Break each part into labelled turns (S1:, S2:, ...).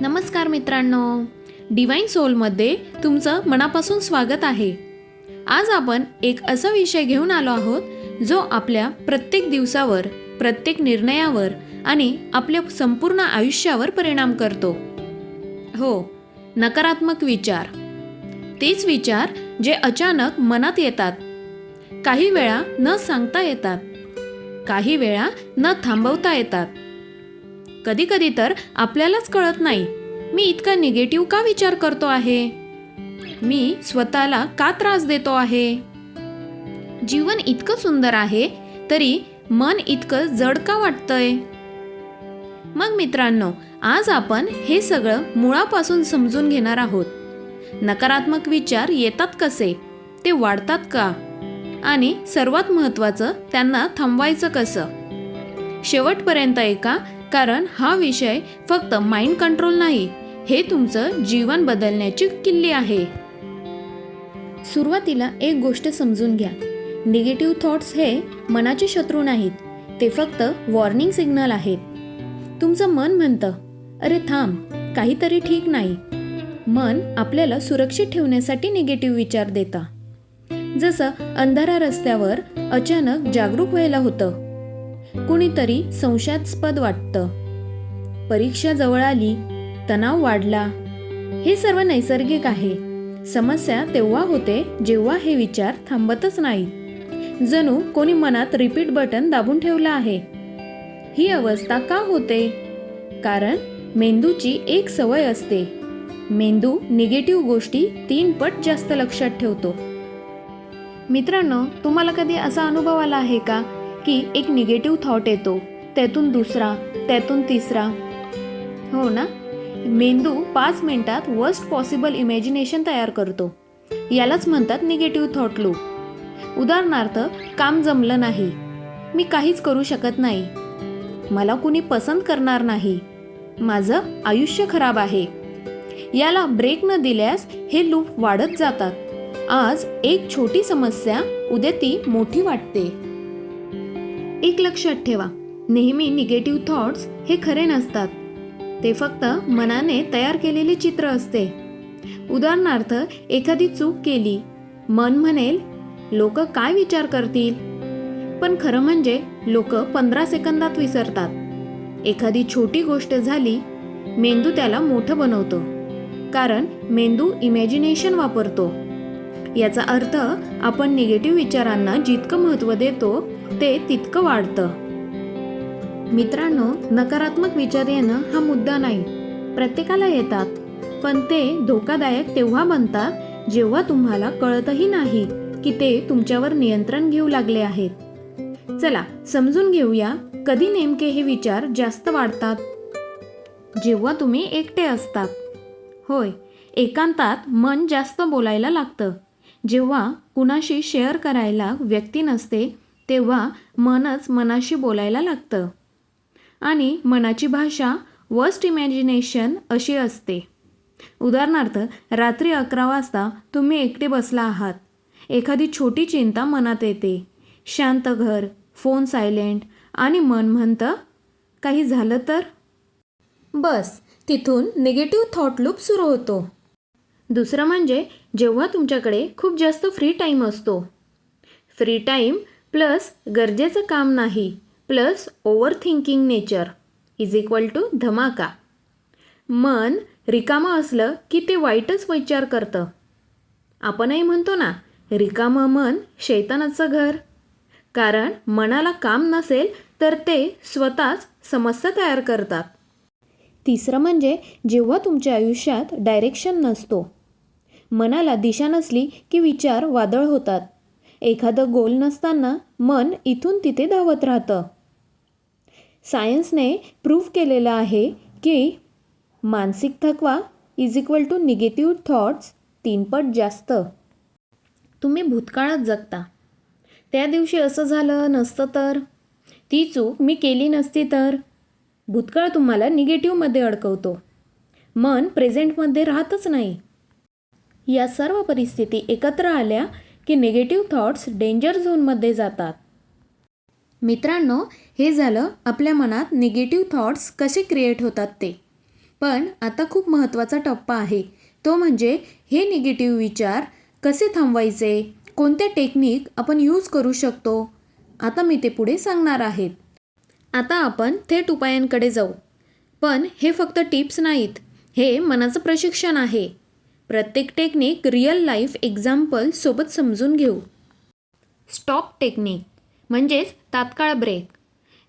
S1: नमस्कार मित्रांनो. डिवाईन सोलमध्ये तुमचं मनापासून स्वागत आहे. आज आपण एक असा विषय घेऊन आलो आहोत जो आपल्या प्रत्येक दिवसावर प्रत्येक निर्णयावर आणि आपल्या संपूर्ण आयुष्यावर परिणाम करतो. हो नकारात्मक विचार. तेच विचार जे अचानक मनात येतात. काही वेळा न सांगता येतात. काही वेळा न थांबवता येतात. कधी कधी तर आपल्यालाच कळत नाही. मी इतका निगेटिव्ह का विचार करतो आहे? मी स्वतःला का त्रास देतो आहे? जीवन इतकं सुंदर आहे तरी मन इतकं जड का वाटतंय? मग मित्रांनो आज आपण हे सगळं मुळापासून समजून घेणार आहोत. नकारात्मक विचार येतात कसे? ते वाढतात का? आणि सर्वात महत्त्वाचं त्यांना थांबवायचं कसं? शेवटपर्यंत ऐका कारण हा विषय फक्त माइंड कंट्रोल नाही हे तुमचं जीवन बदलण्याची किल्ली आहे. सुरुवातीला एक गोष्ट समजून घ्या. निगेटिव्ह थॉट्स हे मनाचे शत्रू नाहीत ते फक्त वॉर्निंग सिग्नल आहेत. तुमचं मन म्हणतं अरे थांब काहीतरी ठीक नाही. मन आपल्याला सुरक्षित ठेवण्यासाठी निगेटिव्ह विचार देता. जसं अंधारा रस्त्यावर अचानक जागरूक व्हायला होतं. कुणीतरी संशयास्पद वाटतं. परीक्षा जवळ आली तणाव वाढला. हे सर्व नैसर्गिक आहे. समस्या तेव्हा होते जेव्हा हे विचार थांबतच नाही. जणू कोणी मनात रिपीट बटन दाबून ठेवलं आहे. ही अवस्था का होते? कारण मेंदूची एक सवय असते. मेंदू निगेटिव्ह गोष्टी तीन पट जास्त लक्षात ठेवतो. मित्रांनो तुम्हाला कधी असा अनुभव आला आहे का? की एक निगेटिव्ह थॉट येतो त्यातून दुसरा त्यातून तिसरा. हो ना? मेंदू पाच मिनिटात वर्स्ट पॉसिबल इमॅजिनेशन तयार करतो. यालाच म्हणतात निगेटिव्ह थॉट लूप उदाहरणार्थ काम जमलं नाही. मी काहीच करू शकत नाही. मला कुणी पसंत करणार नाही. माझं आयुष्य खराब आहे. याला ब्रेक न दिल्यास हे लूप वाढत जातात. आज एक छोटी समस्या उद्या ती मोठी वाटते. एक लक्षात ठेवा. नेहमी निगेटिव्ह थॉट्स हे खरे नसतात. ते फक्त मनाने तयार केलेले चित्र असते. उदाहरणार्थ एखादी चूक केली. मन म्हणेल लोक काय विचार करतील? पण खरं म्हणजे लोक पंधरा सेकंदात विसरतात. एखादी छोटी गोष्ट झाली मेंदू त्याला मोठं बनवतो. कारण मेंदू इमॅजिनेशन वापरतो. याचा अर्थ आपण निगेटिव्ह विचारांना जितकं महत्त्व देतो ते तितकं वाढतं. मित्रांनो नकारात्मक विचार येणं हा मुद्दा नाही. प्रत्येकाला येतात. पण ते धोकादायक तेव्हा बनतात जेव्हा तुम्हाला कळतही नाही की ते तुमच्यावर नियंत्रण घेऊ लागले आहेत. चला समजून घेऊया कधी नेमके हे विचार जास्त वाढतात? जेव्हा तुम्ही एकटे असतात. होय एकांतात मन जास्त बोलायला लागतं. जेव्हा कुणाशी शेअर करायला व्यक्ती नसते तेव्हा मनच मनाशी बोलायला लागतं. आणि मनाची भाषा वर्स्ट इमॅजिनेशन अशी असते. उदाहरणार्थ रात्री अकरा वाजता तुम्ही एकटे बसला आहात. एखादी छोटी चिंता मनात येते. शांत घर फोन सायलेंट आणि मन म्हणतं काही झालं तर? बस. तिथून निगेटिव्ह थॉट लूप सुरू होतो. दुसरं म्हणजे जेव्हा तुमच्याकडे खूप जास्त फ्री टाईम असतो. फ्री टाईम प्लस गरजेचं काम नाही plus overthinking nature is equal to धमाका. मन रिकामं असलं की ते वाईटच विचार करतं. आपणही म्हणतो ना रिकामं मन शैतानाचं घर. कारण मनाला काम नसेल तर ते स्वतःच समस्या तयार करतात. तिसरं म्हणजे जेव्हा तुमच्या आयुष्यात डायरेक्शन नसतो मनाला दिशा नसली की विचार वादळ होतात. एखादं गोल नसताना मन इथून तिथे धावत राहतं. सायन्सने प्रूव्ह केलेलं आहे की मानसिक थकवा is equal to negative thoughts तीनपट जास्त. तुम्ही भूतकाळात जगता. त्या दिवशी असं झालं नसतं तर? ती चूक मी केली नसती तर? भूतकाळ तुम्हाला निगेटिव्हमध्ये अडकवतो. मन प्रेझेंटमध्ये राहतच नाही. या सर्व परिस्थिती एकत्र आल्या की निगेटिव्ह थॉट्स डेंजर झोनमध्ये जातात. मित्रांनो हे झालं आपल्या मनात निगेटिव्ह थॉट्स कसे क्रिएट होतात ते. पण आता खूप महत्त्वाचा टप्पा आहे. तो म्हणजे हे निगेटिव्ह विचार कसे थांबवायचे? कोणत्या टेक्निक आपण यूज करू शकतो? आता मी ते पुढे सांगणार आहेत. आता आपण थेट उपायांकडे जाऊ. पण हे फक्त टिप्स नाहीत. हे मनाचं प्रशिक्षण आहे. प्रत्येक टेक्निक रिअल लाईफ एक्झाम्पल सोबत समजून घेऊ. स्टॉप टेक्निक म्हणजेच तात्काळ ब्रेक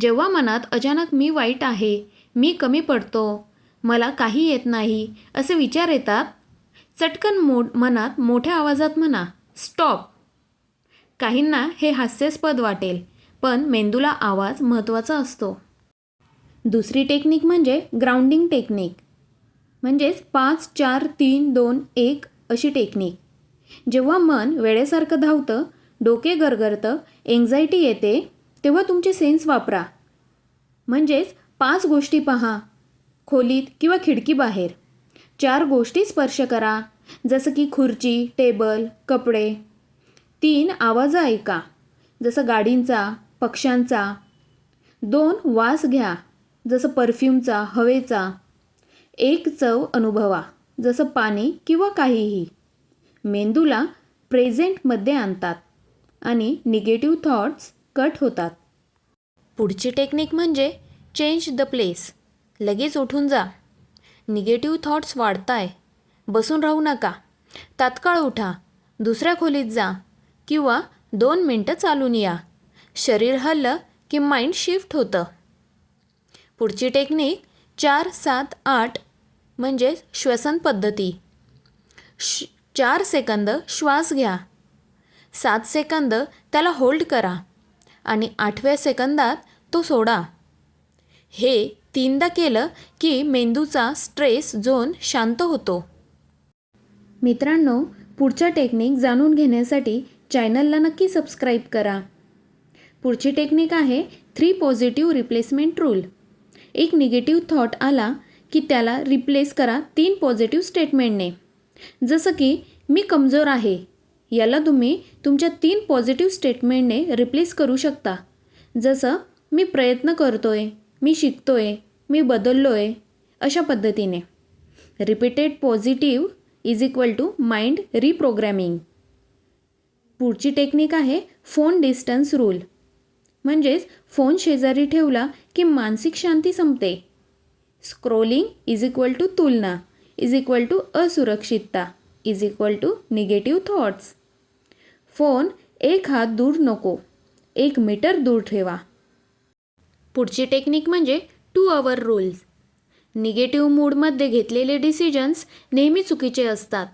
S1: जेव्हा मनात अचानक मी वाईट आहे मी कमी पडतो मला काही येत नाही असे विचार येतात चटकन मोड मनात मोठ्या आवाजात म्हणा स्टॉप काहींना हे हास्यास्पद वाटेल पण मेंदूला आवाज महत्त्वाचा असतो. दुसरी टेक्निक म्हणजे ग्राउंडिंग टेक्निक म्हणजेच पाच चार तीन दोन एक अशी टेक्निक. जेव्हा मन वेळेसारखं धावतं डोके गरगरतं एन्झायटी येते तेव्हा तुमचे सेन्स वापरा. म्हणजेच पाच गोष्टी पहा खोलीत किंवा खिडकीबाहेर चार गोष्टी स्पर्श करा जसं की खुर्ची टेबल कपडे. तीन आवाज ऐका जसं गाडींचा पक्ष्यांचा. दोन वास घ्या जसं परफ्यूमचा हवेचा. एक चव अनुभवा जसं पाणी किंवा काहीही. मेंदूला प्रेझेंटमध्ये आणतात आणि निगेटिव्ह थॉट्स कट होतात. पुढची टेक्निक म्हणजे चेंज द प्लेस लगेच उठून जा. निगेटिव्ह थॉट्स वाढताय. बसून राहू नका. तात्काळ उठा. दुसऱ्या खोलीत जा. किंवा दोन मिनटं चालून या. शरीर हल्लं की माइंड शिफ्ट होतं. पुढची टेक्निक चार सात आठ म्हणजे श्वसन पद्धती. श चार सेकंद श्वास घ्या. सात सेकंद त्याला होल्ड करा आणि आठव्या सेकंदात तो सोडा. हे तीनदा केलं की मेंदूचा स्ट्रेस झोन शांत होतो. मित्रांनो पुढच्या टेक्निक जाणून घेण्यासाठी चॅनलला नक्की सबस्क्राईब करा. पुढची टेक्निक आहे थ्री पॉझिटिव्ह रिप्लेसमेंट रूल एक निगेटिव्ह थॉट आला की त्याला रिप्लेस करा तीन पॉझिटिव्ह स्टेटमेंटने जसं की मी कमजोर आहे. याला तुम्ही तुमच्या तीन पॉझिटिव्ह स्टेटमेंटने रिप्लेस करू शकता. जसं मी प्रयत्न करतोय मी शिकतोय मी बदललोय अशा पद्धतीने. Repeated positive is equal to mind reprogramming पुढची टेक्निक आहे फोन डिस्टन्स रूल म्हणजेच फोन शेजारी ठेवला की मानसिक शांती संपते. स्क्रोलिंग इज इक्वल टू तुलना इज इक्वल टू असुरक्षितता is equal to negative thoughts phone एक हात दूर नको एक मीटर दूर ठेवा. पुढची टेक्निक म्हणजे टू अवर रूल्स निगेटिव्ह मूडमध्ये घेतलेले डिसिजन्स नेहमी चुकीचे असतात.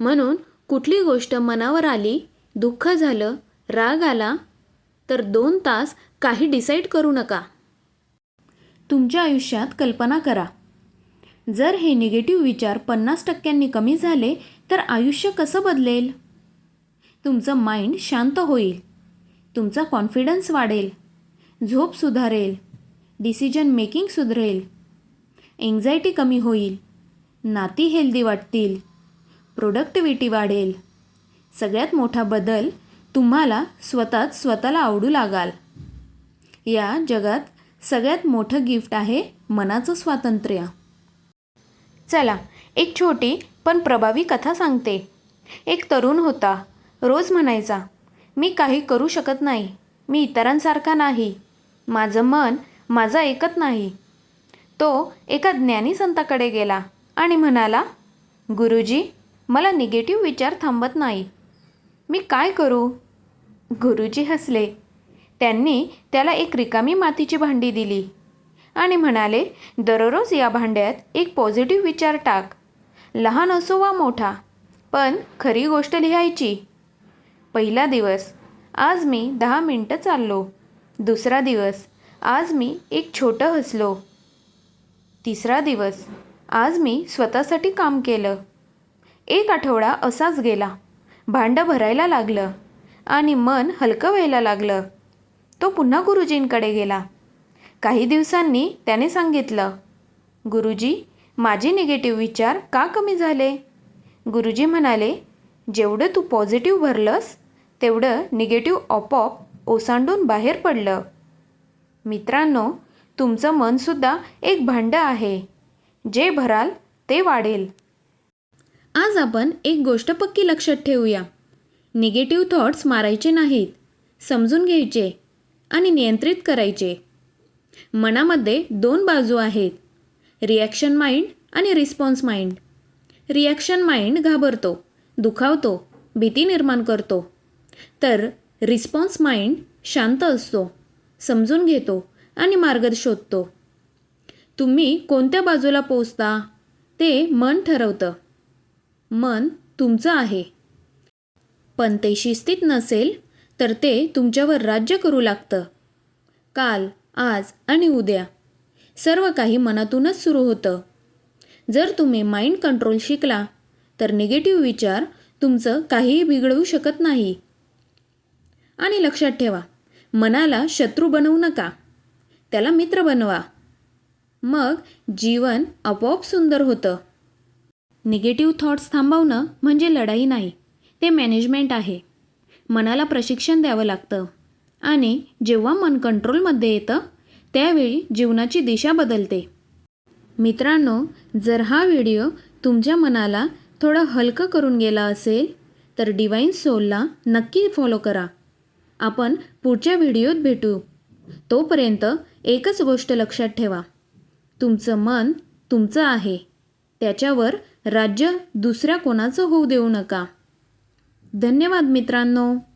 S1: म्हणून कुठली गोष्ट मनावर आली दुःख झालं राग आला तर दोन तास काही डिसाईड करू नका. तुमच्या आयुष्यात कल्पना करा. जर हे निगेटिव्ह विचार पन्नास टक्क्यांनी कमी झाले तर आयुष्य कसं बदलेल? तुमचं माइंड शांत होईल. तुमचा कॉन्फिडन्स वाढेल. झोप सुधारेल. Decision making सुधरेल. एन्झायटी कमी होईल. नाती हेल्दी वाटतील. प्रोडक्टिव्हिटी वाढेल. सगळ्यात मोठा बदल तुम्हाला स्वतःच स्वतःला आवडू लागाल. या जगात सगळ्यात मोठं गिफ्ट आहे मनाचं स्वातंत्र्य. चला एक छोटी पण प्रभावी कथा सांगते. एक तरुण होता. रोज म्हणायचा मी काही करू शकत नाही. मी इतरांसारखा नाही. माझं मन माझं ऐकत नाही. तो एका ज्ञानी संताकडे गेला आणि म्हणाला गुरुजी मला निगेटिव्ह विचार थांबत नाही. मी काय करू? गुरुजी हसले. त्यांनी त्याला एक रिकामी मातीची भांडी दिली आणि म्हणाले दररोज या भांड्यात एक पॉझिटिव्ह विचार टाक. लहान असो वा मोठा पण खरी गोष्ट लिहायची. पहिला दिवस आज मी दहा मिनटं चाललो. दुसरा दिवस आज मी एक छोटं हसलो. तिसरा दिवस आज मी स्वतःसाठी काम केलं. एक आठवडा असाच गेला. भांडं भरायला लागलं आणि मन हलकं व्हायला लागलं. तो पुन्हा गुरुजींकडे गेला. काही दिवसांनी त्याने सांगितलं गुरुजी माझे निगेटिव्ह विचार का कमी झाले? गुरुजी म्हणाले जेवढं तू पॉझिटिव्ह भरलंस तेवढं निगेटिव्ह आपोआप ओसांडून बाहेर पडलं. मित्रांनो तुमचं मनसुद्धा एक भांडं आहे. जे भराल ते वाढेल. आज आपण एक गोष्ट पक्की लक्षात ठेवूया. निगेटिव्ह थॉट्स मारायचे नाहीत समजून घ्यायचे. आणि नियंत्रित करायचे. मनामध्ये दोन बाजू आहेत. रिॲक्शन माइंड आणि रिस्पॉन्स माइंड रिॲक्शन माइंड घाबरतो दुखावतो भीती निर्माण करतो. तर रिस्पॉन्स माइंड शांत असतो समजून घेतो आणि मार्ग शोधतो. तुम्ही कोणत्या बाजूला पोचता ते मन ठरवतं. मन तुमचं आहे. पण ते शिस्तीत नसेल तर ते तुमच्यावर राज्य करू लागतं. काल आज आणि उद्या. सर्व काही मनातूनच सुरू होतं. जर तुम्ही माइंड कंट्रोल शिकला तर निगेटिव्ह विचार तुमचं काहीही बिघडवू शकत नाही. आणि लक्षात ठेवा मनाला शत्रू बनवू नका. त्याला मित्र बनवा. मग जीवन आपोआप सुंदर होतं. निगेटिव्ह थॉट्स थांबवणं म्हणजे लढाई नाही ते मॅनेजमेंट आहे. मनाला प्रशिक्षण द्यावं लागतं. आणि जेव्हा मन कंट्रोलमध्ये येतं त्यावेळी जीवनाची दिशा बदलते. मित्रांनो जर हा व्हिडिओ तुमच्या मनाला थोडं हलकं करून गेला असेल तर डिवाईन सोलला नक्की फॉलो करा. आपण पुढच्या व्हिडिओत भेटू. तोपर्यंत एकच गोष्ट लक्षात ठेवा. तुमचं मन तुमचं आहे. त्याच्यावर राज्य दुसऱ्या कोणाचं होऊ देऊ नका. धन्यवाद मित्रांनो.